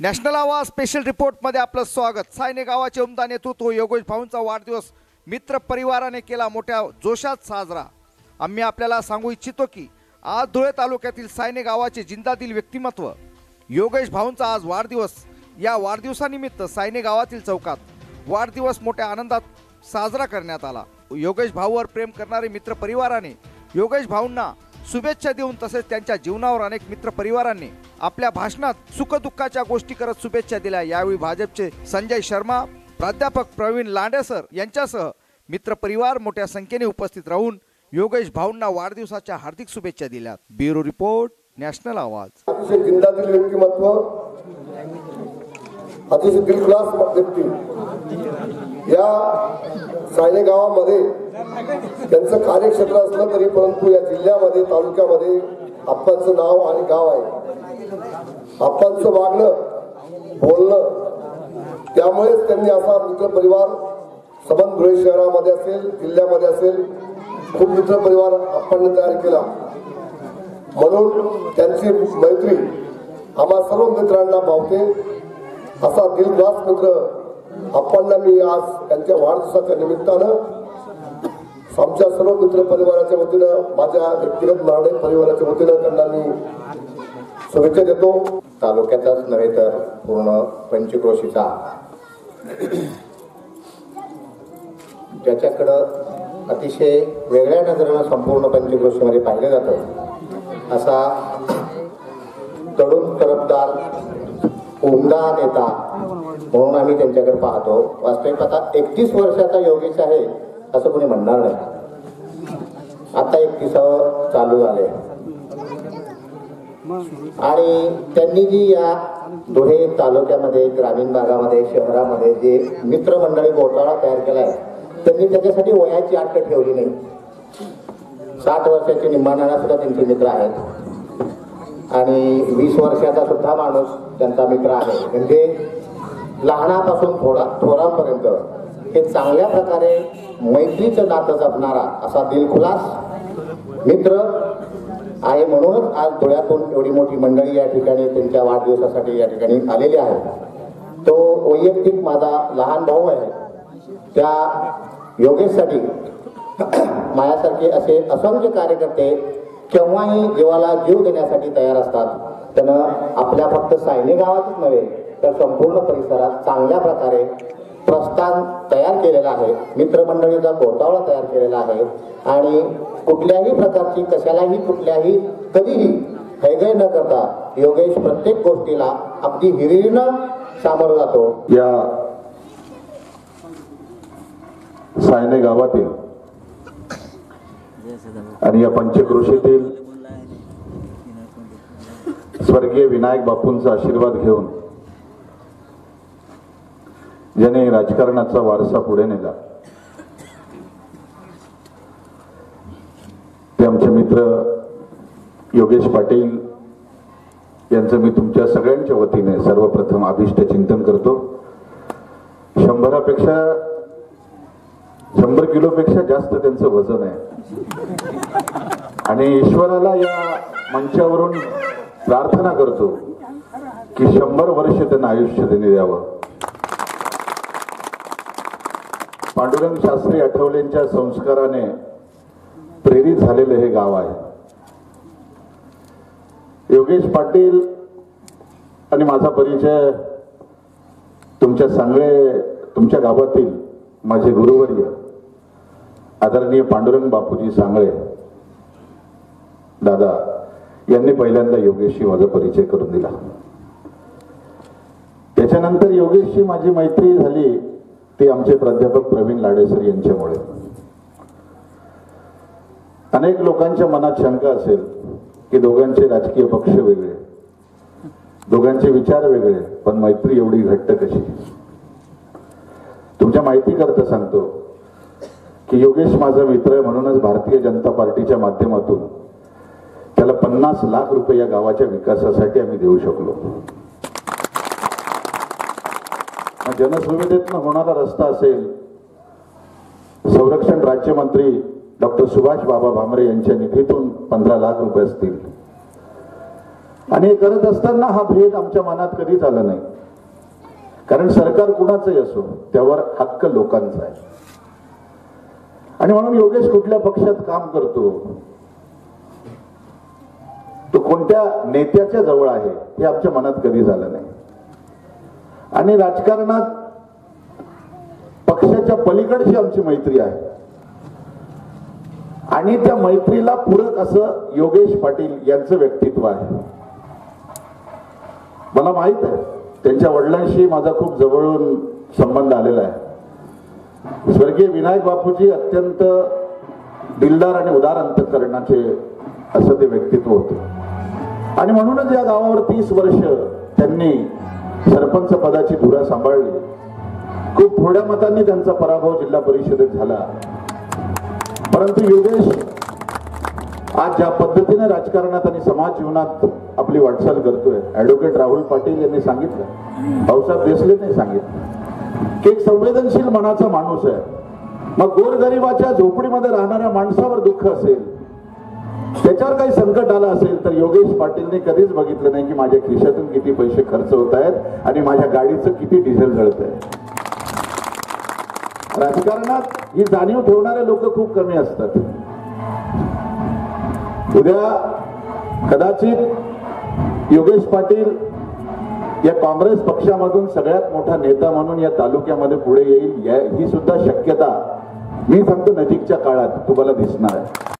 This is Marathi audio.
नॅशनल आवाज स्पेशल रिपोर्टमध्ये आपलं स्वागत. सायने गावाचे उमदा नेतृत्व योगेश भाऊंचा वाढदिवस मित्र परिवाराने केला मोठ्या जोशात साजरा. आम्ही आपल्याला सांगू इच्छितो की आज धुळे तालुक्यातील सायने गावाचे जिंदातील व्यक्तिमत्व योगेश भाऊंचा आज वाढदिवस. या वाढदिवसानिमित्त सायने गावातील चौकात वाढदिवस मोठ्या आनंदात साजरा करण्यात आला. योगेश भाऊवर प्रेम करणारे मित्र परिवाराने योगेश भाऊंना शुभेच्छा देऊन तसेच त्यांच्या जीवनावर अनेक मित्र परिवारांनी आपल्या भाषणात सुखदुःखाच्या गोष्टी करत शुभेच्छा दिल्या. यावेळी भाजपचे संजय शर्मा प्राध्यापक प्रवीण लांडेसर यांच्यासह मित्र परिवार मोठ्या संख्येने उपस्थित राहून योगेश भाऊंना वाढदिवसाच्या हार्दिक शुभेच्छा दिल्या. ब्युरो रिपोर्ट नॅशनल आवाज. अतिशय जिंदातील व्यक्तिमत्व अतिशय दिलखुलास व्यक्ती. या सायने गावामध्ये त्यांचं कार्यक्षेत्र असलं तरी परंतु या जिल्ह्यामध्ये तालुक्यामध्ये आप्पांचं नाव आणि गाव आहे. आप्पांचं वागणं बोलणं त्यामुळेच त्यांनी असा मित्र परिवार सबंध धुळे शहरामध्ये असेल जिल्ह्यामध्ये असेल खूप मित्र परिवार आपण तयार केला. म्हणून त्यांची मैत्री आम्हा सर्व मित्रांना भावते. असा दिलखुलास मित्र आपण मी आज त्यांच्या वाढदिवसाच्या निमित्तानं आमच्या सर्व मित्र परिवाराच्या वतीनं माझ्या व्यक्तिगत नाणे परिवाराच्या वतीनं त्यांना मी शुभेच्छा देतो. तालुक्यातच नव्हे तर पूर्ण पंचक्रोशीचा ज्याच्याकडं अतिशय वेगळ्या नजरेनं संपूर्ण पंचक्रोशीमध्ये पाहिलं जातं असा तरुण तरफदार उमदा नेता म्हणून आम्ही त्यांच्याकडे पाहतो. वास्तविक आता एकतीस वर्षाचा योगेश आहे असं कोणी म्हणणार नाही. आता एकतीसावं चालू झाले आणि त्यांनी जी या धुळे तालुक्यामध्ये ग्रामीण भागामध्ये शहरामध्ये जे मित्रमंडळी घोटाळा तयार केलाय त्यांनी त्याच्यासाठी वयाची अट्ट ठेवली नाही. साठ वर्षाचे निम्मानाला सुद्धा त्यांचे मित्र आहेत. आणि वीस वर्षाचा सुद्धा माणूस त्यांचा मित्र आहे. म्हणजे लहानापासून थोडा थोरापर्यंत हे चांगल्या प्रकारे मैत्रीचं नातं जपणारा असा दिलखुलास मित्र आहे म्हणूनच आज धुळ्यातून एवढी मोठी मंडळी या ठिकाणी त्यांच्या वाढदिवसासाठी या ठिकाणी आलेली आहे. तो वैयक्तिक माझा लहान भाऊ आहे. त्या योगेशसाठी माझ्यासारखे असे असंख्य कार्यकर्ते केव्हाही जीवाला जीव देण्यासाठी तयार असतात. त्यानं आपल्या फक्त सायनी गावातच नव्हे तर संपूर्ण परिसरात चांगल्या प्रकारे प्रस्थान तयार केलेलं आहे. मित्रमंडळीचा गोतावळा तयार केलेला आहे. आणि कुठल्याही प्रकारची कशालाही कुठल्याही कधीही हैगय न करता योगेश प्रत्येक गोष्टीला अगदी हिरिरीनं सामोरं जातो. या सायने गावातील आणि या पंचक्रोशीतील स्वर्गीय विनायक बापूंचा आशीर्वाद घेऊन ज्याने राजकारणाचा वारसा पुढे नेला. ते आमचे मित्र योगेश पाटील यांचं मी तुमच्या सगळ्यांच्या वतीने सर्वप्रथम अभिष्ट चिंतन करतो. शंभरापेक्षा शंभर किलोपेक्षा जास्त त्यांचं वजन आहे. आणि ईश्वराला या मंचावरून प्रार्थना करतो की शंभर वर्ष त्यांना आयुष्य त्यांनी द्यावं पांडुरंग शास्त्री आठवलेंच्या संस्काराने प्रेरित झालेलं हे गाव आहे. योगेश पाटील आणि माझा परिचय तुमच्या सांगळे तुमच्या गावातील माझे गुरुवर्य आदरणीय पांडुरंग बापूजी सांगळे दादा यांनी पहिल्यांदा योगेशशी माझा परिचय करून दिला. त्याच्यानंतर योगेशशी माझी मैत्री झाली. ते आमचे प्राध्यापक प्रवीण लाडेसर यांच्यामुळे. अनेक लोकांच्या मनात शंका असेल की दोघांचे राजकीय पक्ष वेगळे दोघांचे विचार वेगळे पण मैत्री एवढी घट्ट कशी? तुमच्या माहिती करता सांगतो की योगेश माझा मित्र आहे म्हणूनच भारतीय जनता पार्टीच्या माध्यमातून त्याला पन्नास लाख रुपये या गावाच्या विकासासाठी आम्ही देऊ शकलो. जनसुविधेतनं होणारा रस्ता असेल संरक्षण राज्यमंत्री डॉक्टर सुभाष बाबा भामरे यांच्या निधीतून पंधरा लाख रुपये असतील. आणि हे करत असताना हा भेद आमच्या मनात कधीच आला नाही. कारण सरकार कुणाचंही असो त्यावर हक्क लोकांचा आहे. आणि म्हणून योगेश कुठल्या पक्षात काम करतो तो कोणत्या नेत्याच्या जवळ आहे हे आमच्या मनात कधी झालं नाही. आणि राजकारणात पक्षाच्या पलीकडची आमची मैत्री आहे. आणि त्या मैत्रीला पूरक असं योगेश पाटील यांचं व्यक्तित्व आहे. मला माहीत आहे त्यांच्या वडिलांशी माझा खूप जवळून संबंध आलेला आहे. स्वर्गीय विनायक बापूजी अत्यंत दिलदार आणि उदार अंतकरणाचे असं ते व्यक्तित्व होतं. आणि म्हणूनच या गावावर तीस वर्ष त्यांनी सरपंच पदाची धुरा सांभाळली. खूप थोड्या मतांनी त्यांचा पराभव जिल्हा परिषदेत झाला. परंतु योगेश आज ज्या पद्धतीने राजकारणात आणि समाज जीवनात आपली वाटचाल करतोय ऍडव्होकेट राहुल पाटील यांनी सांगितलं भाऊसाहेब देसलेने सांगितलं की एक संवेदनशील मनाचा माणूस आहे. मग गोरगरिबाच्या झोपडीमध्ये राहणाऱ्या माणसावर दुःख असेल त्याच्यावर काही संकट आलं असेल तर योगेश पाटीलने कधीच बघितलं नाही की माझ्या खिशातून किती पैसे खर्च होत आहेत आणि माझ्या गाडीचं किती डिझेल जळत आहे राजकारणात ही जाणीव ठेवणारे लोक खूप कमी असतात. उद्या कदाचित योगेश पाटील या काँग्रेस पक्षामधून सगळ्यात मोठा नेता म्हणून या तालुक्यामध्ये पुढे येईल या- ही सुद्धा शक्यता मी सांगतो नजीकच्या काळात तुम्हाला दिसणार आहे.